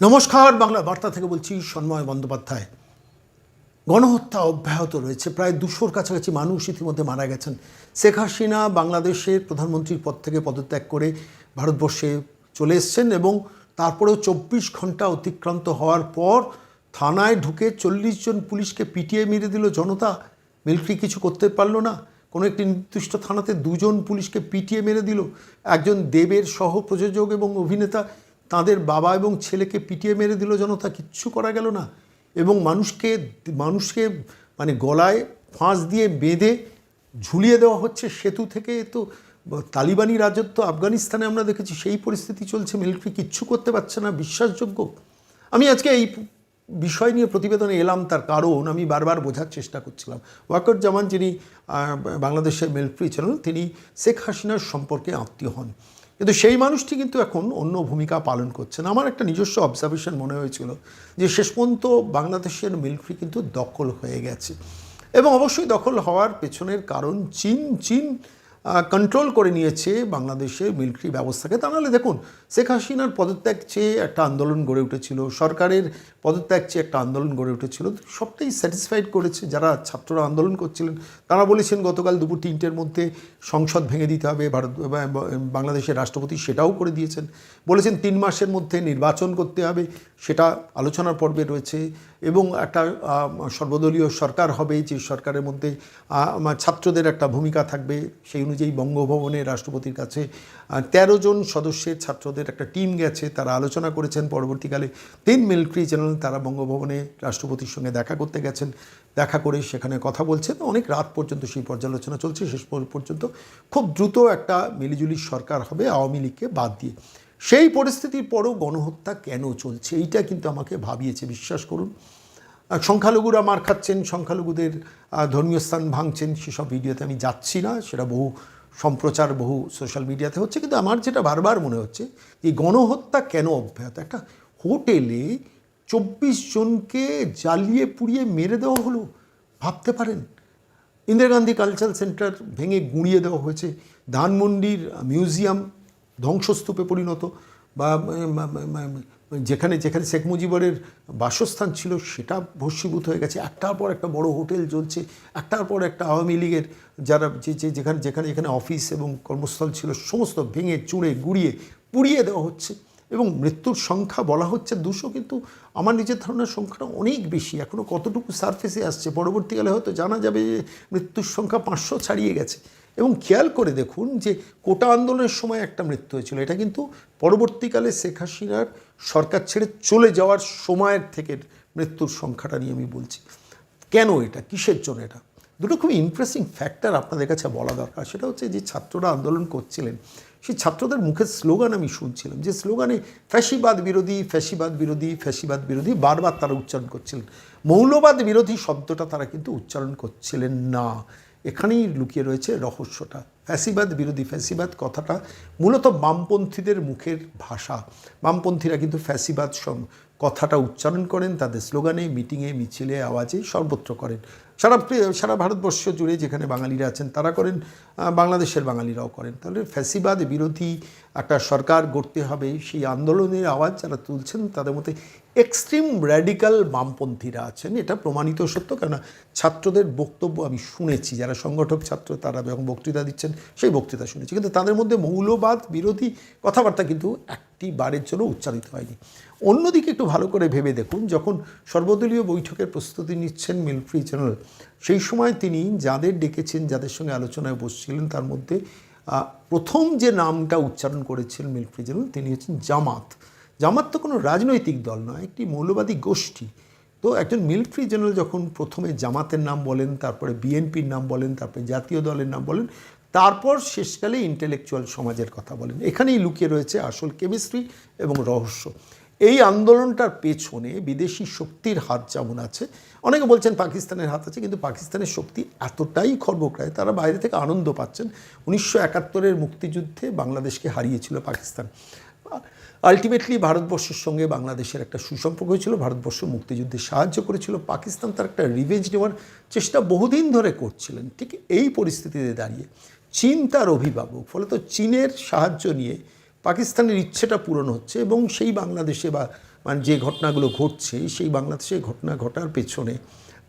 নমস্কার, বাংলা বার্তা থেকে বলছি সন্ময় বন্দ্যোপাধ্যায়। গণহত্যা অব্যাহত রয়েছে। প্রায় দুশোর কাছাকাছি মানুষ ইতিমধ্যে মারা গেছেন। শেখ হাসিনা বাংলাদেশের প্রধানমন্ত্রীর পদ থেকে পদত্যাগ করে ভারতবর্ষে চলে এসছেন এবং তারপরেও চব্বিশ ঘণ্টা অতিক্রান্ত হওয়ার পর থানায় ঢুকে চল্লিশ জন পুলিশকে পিটিয়ে মেরে দিল জনতা। মিলিটারি কিছু করতে পারল না। কোনো একটি নির্দিষ্ট থানাতে দুজন পুলিশকে পিটিয়ে মেরে দিল। একজন দেবের সহ প্রযোজক এবং অভিনেতা তাদের বাবা এবং ছেলেকে পিটিয়ে মেরে দিল জনতা কিচ্ছু করা গেল না। এবং মানুষকে মানুষকে মানে গলায় ফাঁস দিয়ে বেঁধে ঝুলিয়ে দেওয়া হচ্ছে সেতু থেকে। তো তালিবানি রাজত্ব আফগানিস্তানে আমরা দেখেছি সেই পরিস্থিতি চলছে। মিলিটারি কিচ্ছু করতে পারছে না, বিশ্বাসযোগ্য। আমি আজকে এই বিষয় নিয়ে প্রতিবেদনে এলাম, তার কারণ আমি বারবার বোঝার চেষ্টা করছিলাম। ওয়াকর জামান যিনি বাংলাদেশের মিলিটারি ছিলেন তিনি শেখ হাসিনার সম্পর্কে আত্মীয় হন। কিন্তু সেই মানুষটি কিন্তু এখন অন্য ভূমিকা পালন করছেন আমার একটা নিজস্ব অবজারভেশন মনে হয়েছিল যে শেষ পর্যন্ত বাংলাদেশের মিলিটারি কিন্তু দখল হয়ে গেছে। এবং অবশ্যই দখল হওয়ার পেছনের কারণ চীন। চীন কন্ট্রোল করে নিয়েছে বাংলাদেশের মিলিটারি ব্যবস্থাকে। তা নাহলে দেখুন, শেখ হাসিনার পদত্যাগ চেয়ে একটা আন্দোলন গড়ে উঠেছিল, সরকারের পদত্যাগ চেয়ে একটা আন্দোলন গড়ে উঠেছিল, সবটাই স্যাটিসফাইড করেছে যারা ছাত্ররা আন্দোলন করছিলেন। তারা বলেছেন, গতকাল দুপুর তিনটের মধ্যে সংসদ ভেঙে দিতে হবে, ভারত বাংলাদেশের রাষ্ট্রপতি সেটাও করে দিয়েছেন। বলেছেন, তিন মাসের মধ্যে নির্বাচন করতে হবে, সেটা আলোচনার পর্বে রয়েছে এবং একটা সর্বদলীয় সরকার হবে, যে সরকারের মধ্যে ছাত্রদের একটা ভূমিকা থাকবে, সেই অনুযায়ী বঙ্গভবনে রাষ্ট্রপতির কাছে তেরো জন সদস্যের ছাত্রদের একটা টিম গেছে, তারা আলোচনা করেছেন। পরবর্তীকালে তিন মিলিটারি জেনারেল তারা বঙ্গভবনে রাষ্ট্রপতির সঙ্গে দেখা করতে গেছেন। দেখা করে সেখানে কথা বলছেন। অনেক রাত পর্যন্ত সেই পর্যালোচনা চলছে। শেষ পর্যন্ত খুব দ্রুত একটা মিলিজুলি সরকার হবে আওয়ামী লীগকে বাদ দিয়ে। সেই পরিস্থিতির পরও গণহত্যা কেন চলছে? এইটা কিন্তু আমাকে ভাবিয়েছে। বিশ্বাস করুন। সংখ্যালঘুরা মার খাচ্ছেন, সংখ্যালঘুদের ধর্মীয় স্থান ভাঙছেন, সেসব ভিডিওতে আমি যাচ্ছি না, সেটা বহু সম্প্রচার, বহু সোশ্যাল মিডিয়াতে হচ্ছে, কিন্তু আমার যেটা বারবার মনে হচ্ছে, এই গণহত্যা কেন অব্যাহত? একটা হোটেলে চব্বিশ জনকে জ্বালিয়ে পুড়িয়ে মেরে দেওয়া হলো, ভাবতে পারেন? ইন্দিরা গান্ধী কালচারাল সেন্টার ভেঙে গুঁড়িয়ে দেওয়া হয়েছে, ধানমন্ডির মিউজিয়াম ধ্বংসস্তূপে পরিণত, বা যেখানে যেখানে শেখ মুজিবরের বাসস্থান ছিল সেটা ভস্মীভূত হয়ে গেছে। একটার পর একটা বড় হোটেল চলছে, একটার পর একটা আওয়ামী লীগের যারা যে যে, যেখানে যেখানে যেখানে অফিস এবং কর্মস্থল ছিল সমস্ত ভেঙে, চুঁড়ে, গুঁড়িয়ে, পুড়িয়ে দেওয়া হচ্ছে এবং মৃত্যুর সংখ্যা বলা হচ্ছে দুশো, কিন্তু আমার নিজের ধারণার সংখ্যাটা অনেক বেশি। এখনও কতটুকু সারফেসে আসছে পরবর্তীকালে হয়তো জানা যাবে যে মৃত্যুর সংখ্যা পাঁচশো ছাড়িয়ে গেছে। এবং খেয়াল করে দেখুন যে কোটা আন্দোলনের সময় একটা মৃত্যু হয়েছিল। এটা কিন্তু পরবর্তীকালে শেখ হাসিনার সরকার ছেড়ে চলে যাওয়ার সময়ের থেকে মৃত্যুর সংখ্যাটা নিয়ে আমি বলছি। কেন এটা? কিসের জন্য এটা? দুটো খুব ইন্টারেস্টিং ফ্যাক্টর আপনাদের কাছে বলা দরকার। সেটা হচ্ছে যে ছাত্ররা আন্দোলন করছিলেন, সেই ছাত্রদের মুখের স্লোগান আমি শুনছিলাম। যে স্লোগানে ফ্যাসিবাদ বিরোধী ফ্যাসিবাদ বিরোধী ফ্যাসিবাদ বিরোধী বারবার তারা উচ্চারণ করছিলেন। মৌলবাদ বিরোধী শব্দটা তারা কিন্তু উচ্চারণ করছিলেন না। এখানেই লুকিয়ে রয়েছে রহস্যটা। ফ্যাসিবাদ, বিরোধী ফ্যাসিবাদ কথাটা মূলত বামপন্থীদের মুখের ভাষা। বামপন্থীরা কিন্তু ফ্যাসিবাদ কথাটা উচ্চারণ করেন, তাদের স্লোগানে, মিটিংয়ে, মিছিলে, আওয়াজে সর্বত্র করেন। সারা সারা ভারতবর্ষ জুড়ে যেখানে বাঙালিরা আছেন, তারা করেন বাংলাদেশের বাঙালিরাও করেন। তাহলে ফ্যাসিবাদ, বিরোধী একটা সরকার গড়তে হবে, সেই আন্দোলনের আওয়াজ যারা তুলছেন, তাদের মধ্যে এক্সট্রিম র্যাডিক্যাল বামপন্থীরা আছেন, এটা প্রমাণিত সত্য, কেননা ছাত্রদের বক্তব্য আমি শুনেছি, যারা সংগঠক ছাত্র, তারা যখন বক্তৃতা দিচ্ছেন, সেই বক্তৃতা শুনেছি। কিন্তু তাদের মধ্যে মৌলবাদ, বিরোধী কথাবার্তা কিন্তু একটি বারের জন্য উচ্চারিত হয়নি। অন্যদিকে একটু ভালো করে ভেবে দেখুন, যখন সর্বদলীয় বৈঠকের প্রস্তুতি নিচ্ছেন মিলিটারি জেনারেল, সেই সময় তিনি যাদের ডেকেছেন, যাদের সঙ্গে আলোচনায় বসছিলেন, তার মধ্যে প্রথম যে নামটা উচ্চারণ করেছিলেন মিলিটারি জেনারেল, তিনি হচ্ছেন জামাত। জামাত তো কোনো রাজনৈতিক দল নয়, একটি মৌলবাদী গোষ্ঠী। তো একজন মিলিটারি জেনারেল যখন প্রথমে জামাতের নাম বলেন, তারপরে বিএনপির নাম বলেন, তারপরে জাতীয় দলের নাম বলেন, তারপর শেষকালে ইন্টেলেকচুয়াল সমাজের কথা বলেন। এখানেই লুকিয়ে রয়েছে আসল কেমিস্ট্রি এবং রহস্য। এই আন্দোলনটার পেছনে বিদেশি শক্তির হাত যেমন আছে, অনেকে বলছেন পাকিস্তানের হাত আছে, কিন্তু পাকিস্তানের শক্তি এতটাই খর্বক্রায়, তারা বাইরে থেকে আনন্দ পাচ্ছেন। উনিশশো একাত্তরের মুক্তিযুদ্ধে বাংলাদেশকে হারিয়েছিল পাকিস্তান। আলটিমেটলি ভারতবর্ষের সঙ্গে বাংলাদেশের একটা সুসম্পর্ক হয়েছিল, ভারতবর্ষ মুক্তিযুদ্ধে সাহায্য করেছিল। পাকিস্তান তার একটা রিভেঞ্জ নেওয়ার চেষ্টা বহুদিন ধরে করছিলেন। ঠিক এই পরিস্থিতিতে দাঁড়িয়ে চীন তার অভিভাবক ফলে তো চীনের সাহায্য নিয়ে পাকিস্তানের ইচ্ছেটা পূরণ হচ্ছে এবং সেই বাংলাদেশে বা মানে যে ঘটনাগুলো ঘটছে, সেই বাংলাদেশে ঘটনা ঘটার পেছনে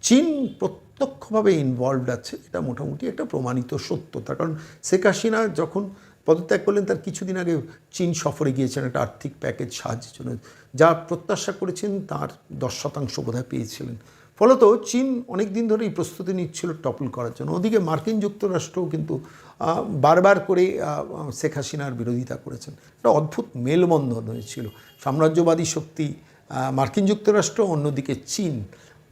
চীন প্রত্যক্ষভাবে ইনভলভড আছে, এটা মোটামুটি একটা প্রমাণিত সত্য। তার কারণ শেখ হাসিনা যখন পদত্যাগ করলেন, তার কিছুদিন আগে চীন সফরে গিয়েছেন একটা আর্থিক প্যাকেজ সাহায্যের জন্য। যা প্রত্যাশা করেছেন, তার দশ শতাংশ বোধহয় পেয়েছিলেন। ফলত চীন অনেক দিন ধরেই প্রস্তুতি নিচ্ছিল টপল করার জন্য। ওদিকে মার্কিন যুক্তরাষ্ট্রও কিন্তু বারবার করে শেখ হাসিনার বিরোধিতা করেছেন। একটা অদ্ভুত মেলবন্ধন হয়েছিল। সাম্রাজ্যবাদী শক্তি মার্কিন যুক্তরাষ্ট্র, অন্যদিকে চীন,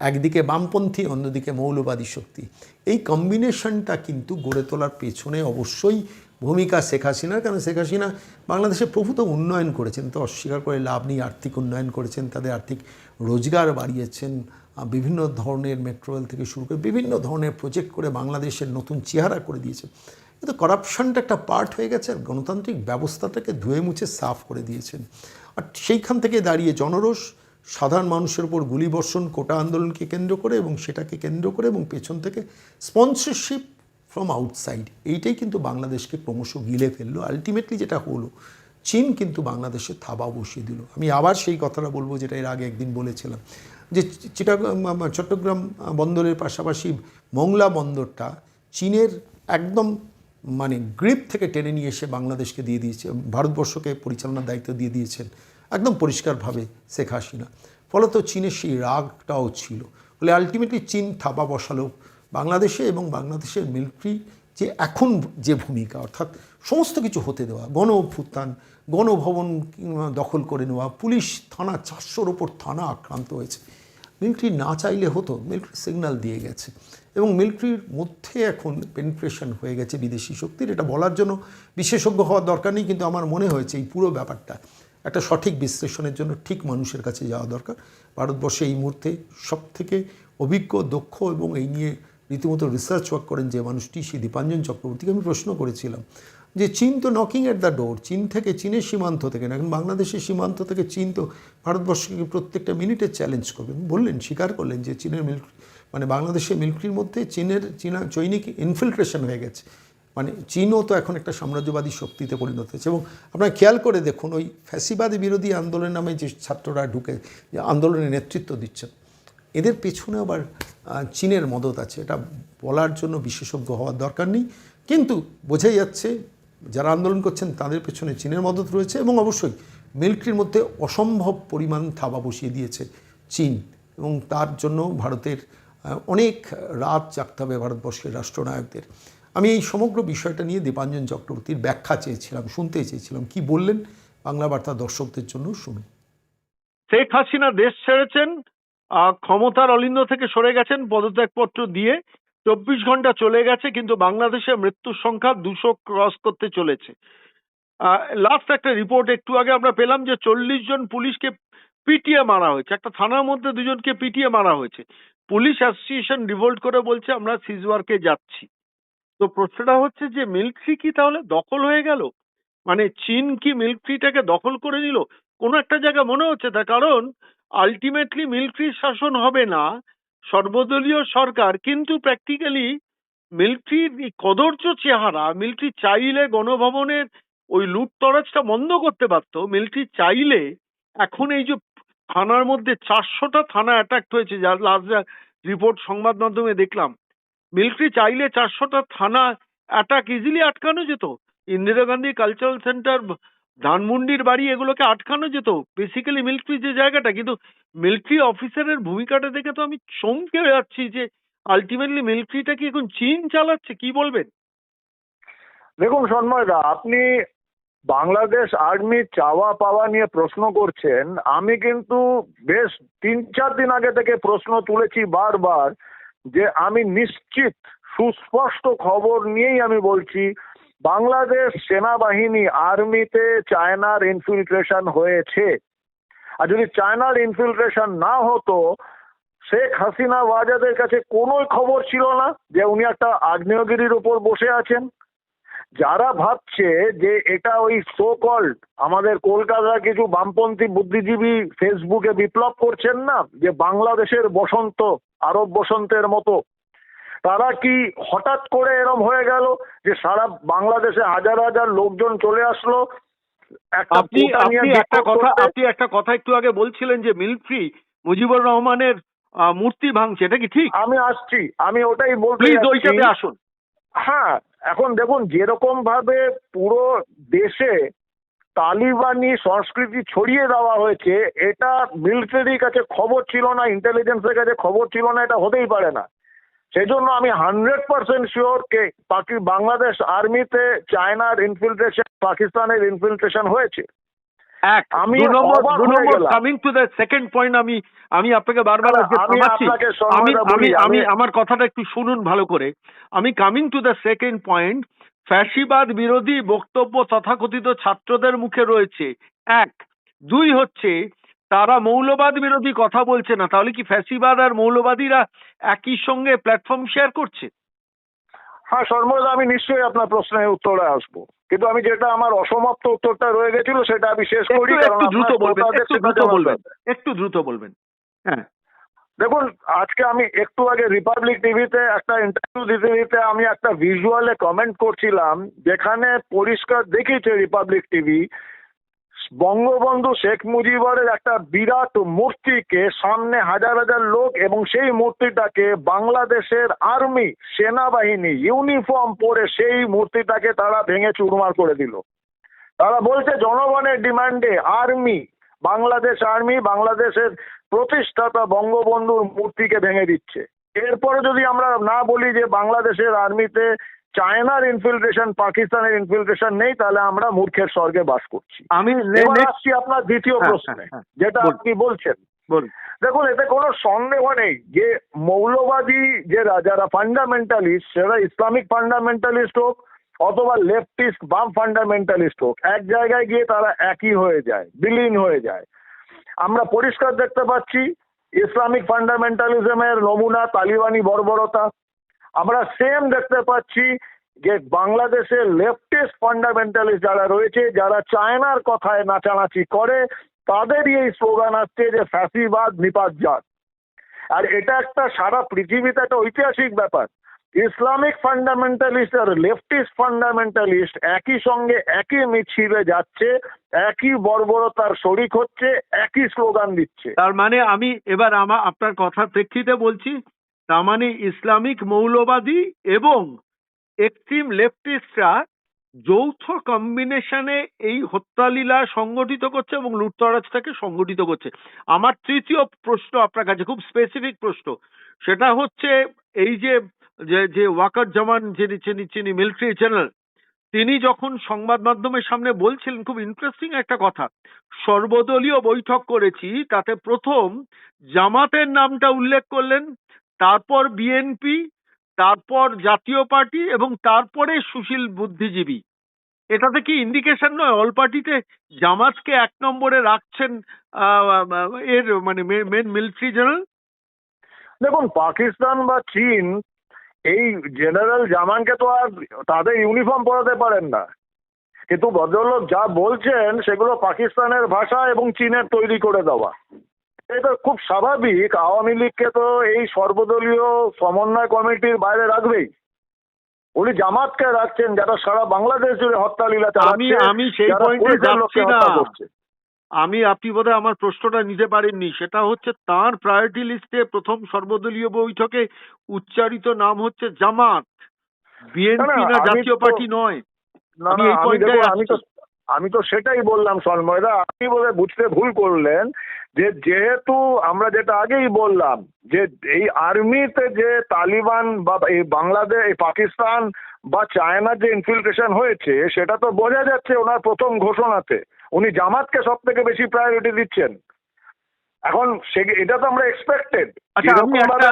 একদিকে বামপন্থী, অন্যদিকে মৌলবাদী শক্তি। এই কম্বিনেশনটা কিন্তু গড়ে তোলার পেছনে অবশ্যই ভূমিকা শেখ হাসিনার কারণ শেখ হাসিনা বাংলাদেশে প্রভূত উন্নয়ন করেছেন। তো অস্বীকার করে লাভ নেই, আর্থিক উন্নয়ন করেছেন, তাদের আর্থিক রোজগার বাড়িয়েছেন বিভিন্ন ধরনের মেট্রো রেল থেকে শুরু করে বিভিন্ন ধরনের প্রজেক্ট করে বাংলাদেশের নতুন চেহারা করে দিয়েছে। কিন্তু করাপশনটা একটা পার্ট হয়ে গেছে আর গণতান্ত্রিক ব্যবস্থাটাকে ধুয়ে মুছে সাফ করে দিয়েছেন। আর সেইখান থেকে দাঁড়িয়ে জনরোষ, সাধারণ মানুষের উপর গুলিবর্ষণ, কোটা আন্দোলনকে কেন্দ্র করে এবং সেটাকে কেন্দ্র করে এবং পেছন থেকে স্পন্সরশিপ ফ্রম আউটসাইড এইটাই কিন্তু বাংলাদেশকে ক্রমশ গিলে ফেলল। আলটিমেটলি যেটা হলো চীন কিন্তু বাংলাদেশে থাবা বসিয়ে দিল। আমি আবার সেই কথাটা বলব যেটা এর আগে একদিন বলেছিলাম, যে চিটাগাং চট্টগ্রাম বন্দরের পাশাপাশি মংলা বন্দরটা চীনের একদম মানে গ্রিপ থেকে টেনে নিয়ে এসে বাংলাদেশকে দিয়ে দিয়েছে, ভারতবর্ষকে পরিচালনার দায়িত্ব দিয়ে দিয়েছেন, একদম পরিষ্কারভাবে শেখ হাসিনা। ফলত চীনের সেই রাগটাও ছিল। বলে আলটিমেটলি চীন থাবা বসালো বাংলাদেশে এবং বাংলাদেশের মিলিটারি যে এখন যে ভূমিকা, অর্থাৎ সমস্ত কিছু হতে দেওয়া গণ অভ্যুত্থান গণভবন দখল করে নেওয়া, পুলিশ থানা চারশোর ওপর থানা আক্রান্ত হয়েছে। মিলিটারি না চাইলে হতো মিলিটারি সিগন্যাল দিয়ে গেছে। এবং মিলিটারির মধ্যে এখন পেনিট্রেশন হয়ে গেছে বিদেশি শক্তির। এটা বলার জন্য বিশেষজ্ঞ হওয়ার দরকার নেই, কিন্তু আমার মনে হয়েছে এই পুরো ব্যাপারটা একটা সঠিক বিশ্লেষণের জন্য ঠিক মানুষের কাছে যাওয়া দরকার। ভারতবর্ষে এই মুহূর্তে সব থেকে অভিজ্ঞ, দক্ষ এবং এই নিয়ে রীতিমতো রিসার্চ ওয়ার্ক করেন যে মানুষটি সেই দীপাঞ্জন চক্রবর্তীকে আমি প্রশ্ন করেছিলাম যে চীন তো নকিং এট দ্য ডোর চীন থেকে, চীনের সীমান্ত থেকে না, এখন বাংলাদেশের সীমান্ত থেকে চীন তো ভারতবর্ষকে প্রত্যেকটা মিনিটে চ্যালেঞ্জ করবে। বললেন, স্বীকার করলেন যে চীনের মিল্ক মানে বাংলাদেশের মিলিটারির মধ্যে চীনের, চীনা চৈনিক ইনফিল্ট্রেশন হয়ে গেছে। মানে চীনও তো এখন একটা সাম্রাজ্যবাদী শক্তিতে পরিণত হয়েছে। এবং আপনারা খেয়াল করে দেখুন, ওই ফ্যাসিবাদী বিরোধী আন্দোলন নামে যে ছাত্ররা ঢুকে, যে আন্দোলনের নেতৃত্ব দিচ্ছেন এদের পেছনে আবার চীনের মদত আছে। এটা বলার জন্য বিশেষজ্ঞ হওয়ার দরকার নেই। কিন্তু বোঝাই যাচ্ছে, যারা আন্দোলন করছেন তাদের পেছনে চীনের মদত রয়েছে এবং অবশ্যই মিলিটারির মধ্যে অসম্ভব পরিমাণ থাবা বসিয়ে দিয়েছে চীন। এবং তার জন্য ভারতের অনেক রাত জাগতে হবে ভারতবর্ষের রাষ্ট্রনায়কদের। আমি এই সমগ্র বিষয়টা নিয়ে দীপাঞ্জন চক্রবর্তীর ব্যাখ্যা চেয়েছিলাম, শুনতে চেয়েছিলাম। কি বললেন? বাংলা বার্তা দর্শকদের জন্য শুনুন শেখ হাসিনা দেশ ছেড়েছেন ক্ষমতার অলিন্দ থেকে সরে গেছেন পদত্যাগপত্র দিয়ে। চব্বিশ ঘণ্টা চলে গেছে, কিন্তু বাংলাদেশে মৃত্যুর সংখ্যা দুশো ক্রস করতে চলেছে। লাস্ট একটা রিপোর্ট একটু আগে আমরা পেলাম যে চল্লিশ জন পুলিশকে পিটিয়ে মারা হয়েছে। একটা থানার মধ্যে দুজনকে পিটিয়ে মারা হয়েছে। পুলিশ অ্যাসোসিয়েশন রিভোল্ট করে বলছে, আমরা সিজওয়ার্কে যাচ্ছি। তো প্রশ্নটা হচ্ছে যে মিলিটারি কি তাহলে দখল হয়ে গেল? মানে চীন কি মিলিটারিটাকে দখল করে নিল? কোনো একটা জায়গা মনে হচ্ছে তার কারণ আলটিমেটলি মিলিটারি শাসন হবে না, সর্বদলীয় সরকার, কিন্তু প্র্যাকটিক্যালি মিলিটারির কদর্য চেহারা মিলিটারি চাইলে গণভবনের ওই লুটতরাজটা বন্ধ করতে পারতো মিলিটারি চাইলে এখন এই যে থানার মধ্যে চারশোটা থানা অ্যাটাক হয়েছে, যার লাস্ট রিপোর্ট সংবাদ মাধ্যমে দেখলাম মিলিটারি চাইলে চারশোটা থানা অ্যাটাক ইজিলি আটকানো যেত। ইন্দিরা গান্ধী কালচারাল সেন্টার ধানমন্ডির বাড়ি এগুলোকে আটকানো যেত। বেসিক্যালি মিলিটারি যে জায়গাটা, কিন্তু মিলিটারি অফিসারের ভূমিকাটা দেখে তো আমি চমকে যাচ্ছি যে আলটিমেটলি মিলিটারিটা কি এখন চীন চালাচ্ছে? কি বলবেন? দেখুন সন্ময়দা আপনি বাংলাদেশ আর্মি চাওয়া পাওয়া নিয়ে প্রশ্ন করছেন। আমি কিন্তু বেশ তিন চার দিন আগে থেকে প্রশ্ন তুলেছি বারবার যে আমি নিশ্চিত, সুস্পষ্ট খবর নিয়েই আমি বলছি বাংলাদেশ সেনাবাহিনী আর্মিতে চায়নার ইনফিল্ট্রেশন হয়েছে। আর যদি চায়নার ইনফিল্ট্রেশন না হতো, শেখ হাসিনা ওয়াজাদের কাছে কোনোই খবর ছিল না যে উনি একটা আগ্নেয়গিরির উপর বসে আছেন। যারা ভাবছে যে এটা ওই সো কল্ড আমাদের কলকাতার কিছু বামপন্থী বুদ্ধিজীবী ফেসবুকে বিপ্লব করছেন না, যে বাংলাদেশের বসন্ত, আরব বসন্তের মতো তারা কি হঠাৎ করে এরম হয়ে গেল যে সারা বাংলাদেশে হাজার হাজার লোকজন চলে আসলো? আপনি আপনি একটা কথা আপনি একটা কথা একটু আগে বলছিলেন যে মিলিটারি মুজিবুর রহমানের মূর্তি ভাঙছে এটা কি ঠিক? আমি আসছি আমি ওটাই বলতে প্লিজ ওইটাতে আসুন। হ্যাঁ এখন দেখুন যেরকম ভাবে পুরো দেশে তালিবানি সংস্কৃতি ছড়িয়ে দেওয়া হয়েছে এটা মিলিটারির কাছে খবর ছিল না ইন্টেলিজেন্সের কাছে খবর ছিল না এটা হতেই পারে না। সেই জন্য আমি হান্ড্রেড পার্সেন্ট শিওর কে পাকি বাংলাদেশ আর্মিতে চায়নার ইনফিলট্রেশন পাকিস্তানের ইনফিলট্রেশন হয়েছে। আমি। Coming to the second point আমি আমি আপনাকে বারবার আমি আমি আমি- আমার কথাটা একটু শুনুন ভালো করে। আমি coming to the second point ফ্যাসিবাদ বিরোধী বক্তব্য তথাকথিত ছাত্রদের মুখে রয়েছে। এক দুই হচ্ছে তারা মৌলবাদ বিরোধী কথা বলছে না। তাহলে কি ফ্যাসিবাদ আর মৌলবাদীরা একই সঙ্গে প্ল্যাটফর্ম শেয়ার করছে? হ্যাঁ সর্বদা আমি নিশ্চয়ই আপনার প্রশ্নের উত্তরে আসব। কিন্তু আমি যেটা আমার অসমাপ্ত উত্তরটা রয়ে গেছিল সেটা আমি শেষ করি একটু দ্রুত বলবেন একটু দ্রুত বলবেন একটু দ্রুত বলবেন। হ্যাঁ। দেখুন আজকে আমি একটু আগে রিপাবলিক টিভিতে একটা ইন্টারভিউ দিতে দিতে আমি একটা ভিজুয়ালে কমেন্ট করছিলাম যেখানে পরিষ্কার দেখিয়েছে রিপাবলিক টিভি বঙ্গবন্ধু শেখ মুজিবরের একটা বিরাট মূর্তিকে সামনে হাজার হাজার লোক এবং সেই মূর্তিটাকে বাংলাদেশের আর্মি, সেনাবাহিনী, ইউনিফর্ম পরে সেই মূর্তিটাকে তারা ভেঙে চুরমার করে দিল। তারা বলছে, জনগণের ডিমান্ডে আর্মি, বাংলাদেশ আর্মি, বাংলাদেশের প্রতিষ্ঠাতা বঙ্গবন্ধুর মূর্তিকে ভেঙে দিচ্ছে। এরপরে যদি আমরা না বলি যে বাংলাদেশের আর্মিতে চায়নার ইনফিলট্রেশন পাকিস্তানের ইনফিলট্রেশন নেই তাহলে আমরা মূর্খের স্বর্গে বাস করছি। আমি আসছি আপনার দ্বিতীয় হ্যাঁ, প্রশ্নে হ্যাঁ, হ্যাঁ। যেটা আপনি বলছেন। দেখুন এতে কোনো সন্দেহ নেই যে মৌলবাদী যারা যারা ফান্ডামেন্টালিস্ট সেটা ইসলামিক ফান্ডামেন্টালিস্ট হোক অথবা লেফটিস্ট বাম ফান্ডামেন্টালিস্ট হোক এক জায়গায় গিয়ে তারা একই হয়ে যায় বিলীন হয়ে যায়। আমরা পরিষ্কার দেখতে পাচ্ছি ইসলামিক ফান্ডামেন্টালিজমের নমুনা তালিবানি বর্বরতা আমরা সেম দেখতে পাচ্ছি যে বাংলাদেশের লেফটেস্ট ফান্ডামেন্টালিস্ট যারা রয়েছে, যারা চায়নার কথায় নাচানাচি করে, তাদেরই এই স্লোগান আসছে যে ফ্যাসিবাদ নিপাতজাত। আর এটা একটা সারা পৃথিবীতে একটা ঐতিহাসিক ব্যাপার। ইসলামিক ফান্ডামেন্টালিস্ট আর লেফটিস্ট ফান্ডামেন্টালিস্ট একই সঙ্গে একই মিছিলে যাচ্ছে, একই বর্বরতার শরিক হচ্ছে, একই স্লোগান দিচ্ছে। তার মানে আমি এবার আমার আপনার কথার প্রেক্ষিতে বলছি তার মানে ইসলামিক মৌলবাদী এবং এক্সট্রিম লেফটিস্টরা যৌথ কম্বিনেশনে এই হত্যালীলা সংগঠিত করছে এবং লুটতরাজটাকে সংগঠিত করছে। আমার তৃতীয় প্রশ্ন আপনার কাছে, খুব স্পেসিফিক প্রশ্ন। সেটা হচ্ছে এই যে যে ওয়াকার জামান, যিনি যিনি যিনি মিলিটারি জেনারেল তিনি যখন সংবাদ মাধ্যমের সামনে বলছিলেন, খুব ইন্টারেস্টিং একটা কথা। সর্বদলীয় বৈঠক করেছি, তাতে প্রথম জামাতের নামটা উল্লেখ করলেন তারপর বিএনপি তারপর জাতীয় পার্টি এবং তারপরে সুশীল বুদ্ধিজীবী। এটাতে কি ইন্ডিকেশন নয়? অল পার্টিতে জামাতকে এক নম্বরে রাখছেন এর মানে মেন মিলিটারি জেনারেল দেখুন, পাকিস্তান বা চীন, এই জেনারেল জামানকে তো আর তাদের ইউনিফর্ম পরাতে পারেন না। কিন্তু ভদ্রলোক যা বলছেন, সেগুলো পাকিস্তানের ভাষা এবং চীনের তৈরি করে দেওয়া। এটা খুব স্বাভাবিক আওয়ামী লীগকে তো এই সর্বদলীয় সমন্বয় কমিটির বাইরে রাখবেই। উনি জামাতকে রাখছেন যারা সারা বাংলাদেশ জুড়ে হত্যালীলা আমি আমি সেই পয়েন্টে যাচ্ছি না। আমি আপনি বোধহয় আমার প্রশ্নটা নিতে পারেননি। সেটা হচ্ছে তার প্রায়োরিটি লিস্টে প্রথম সর্বদলীয় বৈঠকে উচ্চারিত নাম হচ্ছে জামাত। বিএনপি না, জাতীয় পার্টি নয়। আমি এই পয়েন্টে আমি তো। আমি তো সেটাই বললাম সন্ময়দা আপনি বলে বুঝতে ভুল করলেন যে যেহেতু আমরা যেটা আগেই বললাম যে এই আর্মিতে যে তালিবান বা এই বাংলাদেশ এই পাকিস্তান বা চায়নার যে ইনফিলট্রেশন হয়েছে সেটা তো বোঝা যাচ্ছে ওনার প্রথম ঘোষণাতে। উনি জামাতকে সব থেকে বেশি প্রায়োরিটি দিচ্ছেন। এখন সে এটা তো আমরা এক্সপেক্টেড আচ্ছা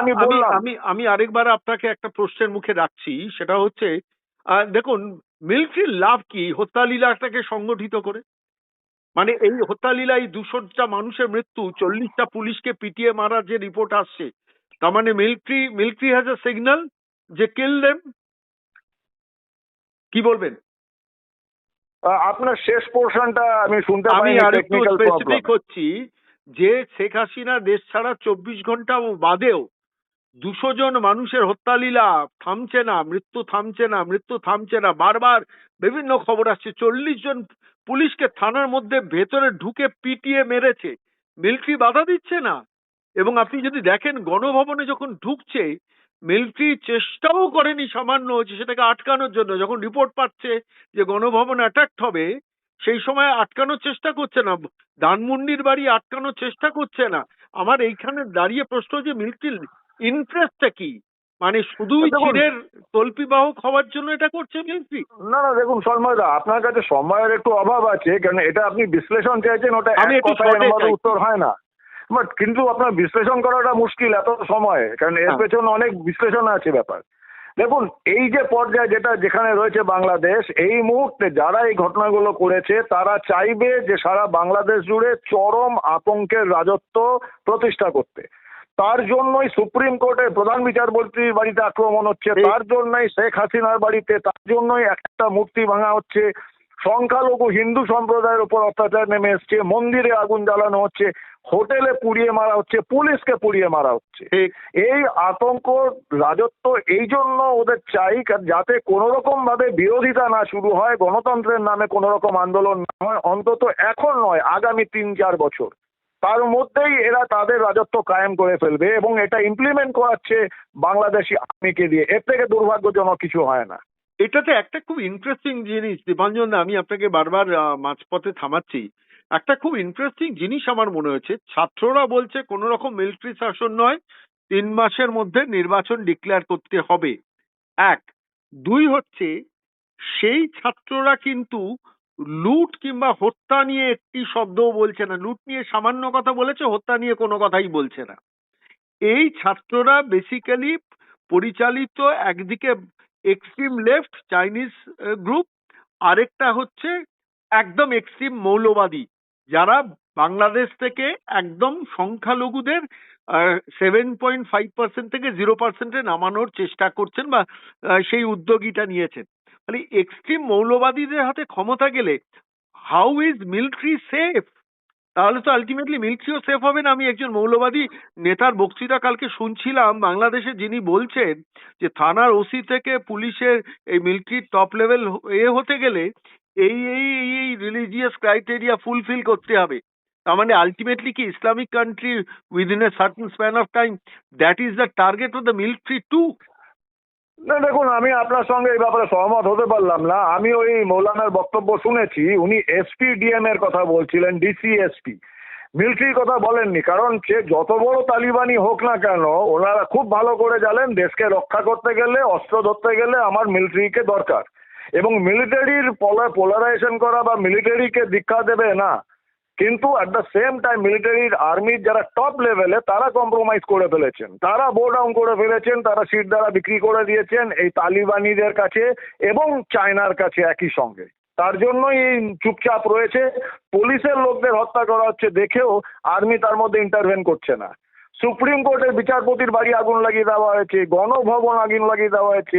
আমি বললাম। আমি আমি আরেকবার আপনাকে একটা প্রশ্নের মুখে রাখছি সেটা হচ্ছে দেখুন মিলিটারির লাভ কি? হত্যালীলাটাকে সংগঠিত করে? মানে এই হত্যালীলা এই দুশোটা মানুষের মৃত্যু চল্লিশটা পুলিশকে পিটিয়ে মারার যে রিপোর্ট আসছে তার মানে military military has a signal যে কিল দেম কি বলবেন? আপনার শেষ পোর্শনটা আমি শুনতে আমি আরেকটু স্পেসিফিক হচ্ছি যে শেখ হাসিনা দেশ ছাড়া চব্বিশ ঘণ্টা বাদেও দুশো জন মানুষের হত্যালীলা, থামছে না, মৃত্যু থামছে না, মৃত্যু থামছে না। বারবার বিভিন্ন খবর আসছে, চল্লিশ জন পুলিশকে থানার মধ্যে ভেতরে ঢুকে পিটিয়ে মেরেছে। মিলিটারি বাধা দিচ্ছে না। এবং আপনি যদি দেখেন, গণভবনে যখন ঢুকছে, মিলিটারি চেষ্টাও করেনি, সামান্য যে সেটাকে আটকানোর জন্য। যখন রিপোর্ট পাচ্ছে যে গণভবন অ্যাটাক হবে, সেই সময় আটকানোর চেষ্টা করছে না। ধানমন্ডির বাড়ি আটকানোর চেষ্টা করছে না। আমার এইখানে দাঁড়িয়ে প্রশ্ন যে মিলিটারির ইন্টারেস্টটা কি? মানে শুধুই চীনের তল্পিবাহক হওয়ার জন্য এটা করছে না না দেখুন সন্ময়দা আপনার কাছে সময়ের একটু অভাব আছে কারণ এটা আপনি বিশ্লেষণ চাইছেন ওটা এক কথায়। উত্তর হয় না। বাট কিন্তু আপনার বিশ্লেষণ করাটা মুশকিল এত সময় কারণ এর হ্যাঁ। পেছনে অনেক বিশ্লেষণ আছে ব্যাপার। দেখুন এই যে পর্যায়ে যেটা যেখানে রয়েছে বাংলাদেশ এই মুহূর্তে যারা এই ঘটনাগুলো করেছে তারা চাইবে যে সারা বাংলাদেশ জুড়ে চরম আতঙ্কের রাজত্ব প্রতিষ্ঠা করতে। তার জন্যই সুপ্রিম কোর্টে প্রধান বিচারপতির বাড়িতে আক্রমণ হচ্ছে। তার জন্যই শেখ হাসিনার বাড়িতে তার জন্যই একটা মূর্তি ভাঙা হচ্ছে। সংখ্যালঘু হিন্দু সম্প্রদায়ের উপর অত্যাচার নেমে এসছে। মন্দিরে আগুন জ্বালানো হচ্ছে। হোটেলে পুড়িয়ে মারা হচ্ছে। পুলিশকে পুড়িয়ে মারা হচ্ছে। এই আতঙ্ক রাজত্ব এই জন্য ওদের চাই যাতে কোনো রকম ভাবে বিরোধিতা না শুরু হয় গণতন্ত্রের নামে কোনো রকম আন্দোলন না হয় অন্তত এখন নয় আগামী তিন চার বছর। তার মধ্যেই এরা তাদের রাজত্ব কায়েম করে ফেলবে এবং এটা ইমপ্লিমেন্ট করাচ্ছে বাংলাদেশি আর্মিকে দিয়ে। এর থেকে দুর্ভাগ্যজনক কিছু হয় না। এটাতে একটা খুব ইন্টারেস্টিং জিনিস, দীপাঞ্জন, আমি আপনাকে বারবার মাঝপথে থামাচ্ছি। একটা খুব ইন্টারেস্টিং জিনিস আমার মনে হয়েছে। ছাত্ররা বলছে কোন রকম মিলিটারি শাসন নয়, তিন মাসের মধ্যে নির্বাচন ডিক্লেয়ার করতে হবে। এক। দুই হচ্ছে, সেই ছাত্ররা কিন্তু লুট কিংবা হত্যা নিয়ে একটি শব্দও বলছে না। লুট নিয়ে সামান্য কথা বলেছে, হত্যা নিয়ে কোনো কথাই বলছে না। এই ছাত্ররা বেসিক্যালি পরিচালিত একদিকে এক্সট্রিম লেফট চাইনিজ গ্রুপ আরেকটা হচ্ছে একদম এক্সট্রিম মৌলবাদী, যারা বাংলাদেশ থেকে একদম সংখ্যালঘুদের সেভেন পয়েন্ট ফাইভ পার্সেন্ট থেকে জিরো পার্সেন্টে নামানোর চেষ্টা করছেন বা সেই উদ্যোগীটা নিয়েছেন। মানে এক্সট্রিম মৌলবাদীদের হাতে ক্ষমতা গেলে হাউ ইজ মিলিটারি সেফ তাহলে তো আলটিমেটলি মিলিটারিও সেফ হবে না। আমি একজন মৌলবাদী নেতার বক্তৃতা কালকে শুনছিলাম। বাংলাদেশে যিনি বলছেন যে থানার ওসি থেকে পুলিশের এই মিলিটারির টপ লেভেল এ হতে গেলে এই এই এই রিলিজিয়াস ক্রাইটেরিয়া ফুলফিল করতে হবে। তার মানে আলটিমেটলি কি Islamic country within a certain span of time that is the target of the military to না, দেখুন, আমি আপনার সঙ্গে এই ব্যাপারে সহমত হতে পারলাম না। আমি ওই মৌলানার বক্তব্য শুনেছি, উনি এসপি ডিএম এর কথা বলছিলেন, ডিসি এসপি। মিলিটারির কথা বলেননি, কারণ সে যত বড় তালিবানি হোক না কেন, ওনারা খুব ভালো করে জানেন, দেশকে রক্ষা করতে গেলে, অস্ত্র ধরতে গেলে আমার মিলিটারিকে দরকার। এবং মিলিটারির পোলারাইজেশন করা বা মিলিটারিকে দীক্ষা দেবে, না। কিন্তু অ্যাট দ্য সেম টাইম মিলিটারির আর্মির যারা টপ লেভেলে তারা কম্প্রোমাইজ করে ফেলেছেন। তারা বো ডাউন করে ফেলেছেন, তারা সিট দ্বারা বিক্রি করে দিয়েছেন এই তালিবানিদের কাছে এবং চায়নার কাছে একই সঙ্গে। তার জন্যই এই চুপচাপ রয়েছে। পুলিশের লোকদের হত্যা করা হচ্ছে দেখেও আর্মি তার মধ্যে ইন্টারভেন করছে না। সুপ্রিম কোর্টের বিচারপতির বাড়ি আগুন লাগিয়ে দেওয়া হয়েছে, গণভবন আগুন লাগিয়ে দেওয়া হয়েছে,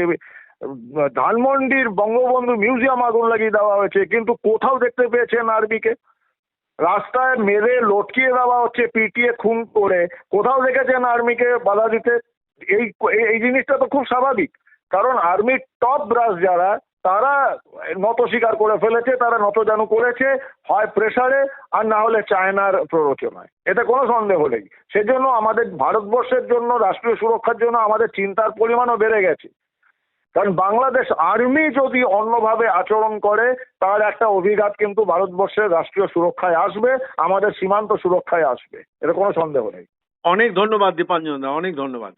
ধানমন্ডির বঙ্গবন্ধু মিউজিয়াম আগুন লাগিয়ে দেওয়া হয়েছে, কিন্তু কোথাও দেখতে পেয়েছেন আর্মিকে রাস্তায় মেরে লটকিয়ে দেওয়া হচ্ছে, পিটিয়ে খুন করে। কোথাও দেখেছেন আর্মিকে বাধা দিতে? এই এই জিনিসটা তো খুব স্বাভাবিক। কারণ আর্মির টপ ব্রাস যারা, তারা নত স্বীকার করে ফেলেছে, তারা নতজানু করেছে, হয় প্রেসারে আর না হলে চায়নার প্ররোচনায়। এতে কোনো সন্দেহ নেই। সেজন্য আমাদের ভারতবর্ষের জন্য, রাষ্ট্রীয় সুরক্ষার জন্য আমাদের চিন্তার পরিমাণও বেড়ে গেছে। কারণ বাংলাদেশ আর্মি যদি অন্যভাবে আচরণ করে, তার একটা অভিঘাত কিন্তু ভারতবর্ষের রাষ্ট্রীয় সুরক্ষায় আসবে, আমাদের সীমান্ত সুরক্ষায় আসবে। এটা কোনো সন্দেহ নেই। অনেক ধন্যবাদ দীপাঞ্জন দা, অনেক ধন্যবাদ।